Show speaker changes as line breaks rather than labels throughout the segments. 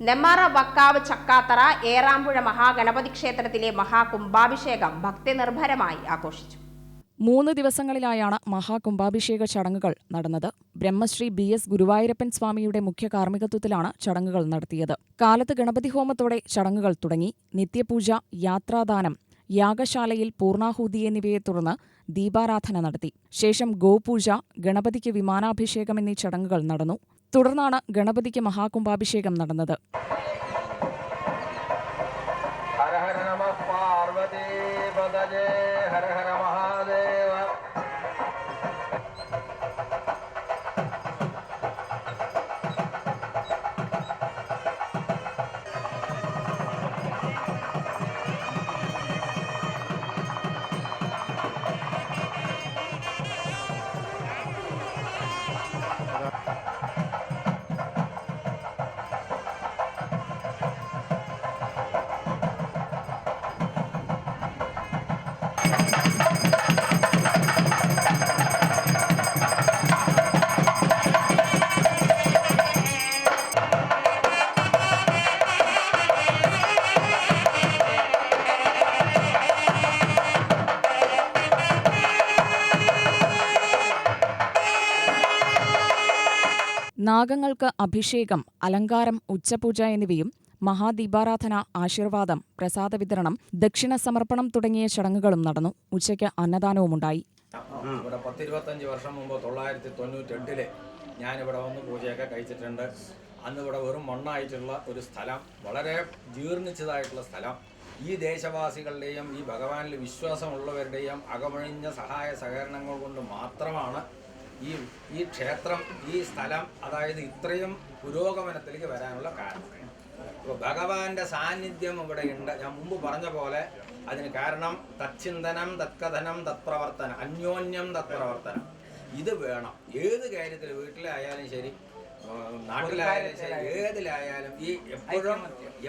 നെമ്മാറ വക്കാവ് ചക്കാത്തറ ഏറാമ്പുഴ മഹാഗണപതി ക്ഷേത്രത്തിലെ മഹാകുംഭാഭിഷേകം ഭക്തിനിർഭരമായി ആഘോഷിച്ചു.
മൂന്ന് ദിവസങ്ങളിലായാണ് മഹാകുംഭാഭിഷേക ചടങ്ങുകൾ നടന്നത്. ബ്രഹ്മശ്രീ ബി എസ് ഗുരുവായൂരപ്പൻ സ്വാമിയുടെ മുഖ്യ കാർമ്മികത്വത്തിലാണ് ചടങ്ങുകൾ നടത്തിയത്. കാലത്ത് ഗണപതി ഹോമത്തോടെ ചടങ്ങുകൾ തുടങ്ങി. നിത്യപൂജ യാത്രാദാനം യാഗശാലയിൽ പൂർണാഹൂതി എന്നിവയെ തുടർന്ന് ദീപാരാധന നടത്തി. ശേഷം ഗോപൂജ ഗണപതിക്ക് വിമാനാഭിഷേകം എന്നീ ചടങ്ങുകൾ നടന്നു. തുടർന്നാണ് ഗണപതിക്ക് മഹാകുംഭാഭിഷേകം നടന്നത്.
ഹര ഹര
നാഗങ്ങൾക്ക് അഭിഷേകം അലങ്കാരം ഉച്ചപൂജ എന്നിവയും മഹാദീപാരാധന ആശീർവാദം പ്രസാദ വിതരണം ദക്ഷിണ സമർപ്പണം തുടങ്ങിയ ചടങ്ങുകളും നടന്നു. ഉച്ചയ്ക്ക് അന്നദാനവുമുണ്ടായി.
ഇവിടെ പത്തിരുപത്തഞ്ച് വർഷം മുമ്പ് തൊള്ളായിരത്തി തൊണ്ണൂറ്റെട്ടിൽ ഞാനിവിടെ വന്ന് പൂജയൊക്കെ കഴിച്ചിട്ടുണ്ട്. അന്ന് ഇവിടെ വെറും മണ്ണായിട്ടുള്ള ഒരു സ്ഥലം വളരെ ജീർണിച്ചതായിട്ടുള്ള സ്ഥലം. ഈ ദേശവാസികളുടെയും ഈ ഭഗവാനിൽ വിശ്വാസമുള്ളവരുടെയും അകമഴിഞ്ഞ സഹായ സഹകരണങ്ങൾ കൊണ്ട് മാത്രമാണ് ഈ ഈ ക്ഷേത്രം ഈ സ്ഥലം അതായത് ഇത്രയും പുരോഗമനത്തിലേക്ക് വരാനുള്ള കാരണം. അപ്പോൾ ഭഗവാന്റെ സാന്നിധ്യം ഇവിടെ ഉണ്ട്. ഞാൻ മുമ്പ് പറഞ്ഞ പോലെ അതിന് കാരണം തച്ചിന്തനം തത്കഥനം തത്പ്രവർത്തനം അന്യോന്യം തത്പ്രവർത്തനം. ഇത് വേണം. ഏത് കാര്യത്തിൽ വീട്ടിലായാലും ശരി നാട്ടിലായാലും ഏതിലായാലും ഈ എപ്പോഴും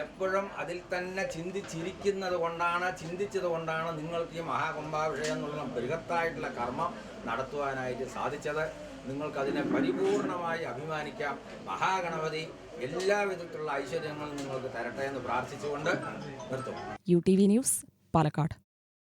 എപ്പോഴും അതിൽ തന്നെ ചിന്തിച്ചിരിക്കുന്നത് കൊണ്ടാണ് ചിന്തിച്ചത് കൊണ്ടാണ് നിങ്ങൾക്ക് ഈ മഹാകുംഭാഭിഷേകം എന്നുള്ള ബൃഹത്തായിട്ടുള്ള കർമ്മം നടത്തുവാനായിട്ട് സാധിച്ചത്. നിങ്ങൾക്കതിനെ പരിപൂർണമായി അഭിമാനിക്കാം. മഹാഗണപതി എല്ലാവിധത്തിലുള്ള ഐശ്വര്യങ്ങളും നിങ്ങൾക്ക് തരട്ടെ എന്ന് പ്രാർത്ഥിച്ചുകൊണ്ട് നിർത്തും.
U T V news Palakkad.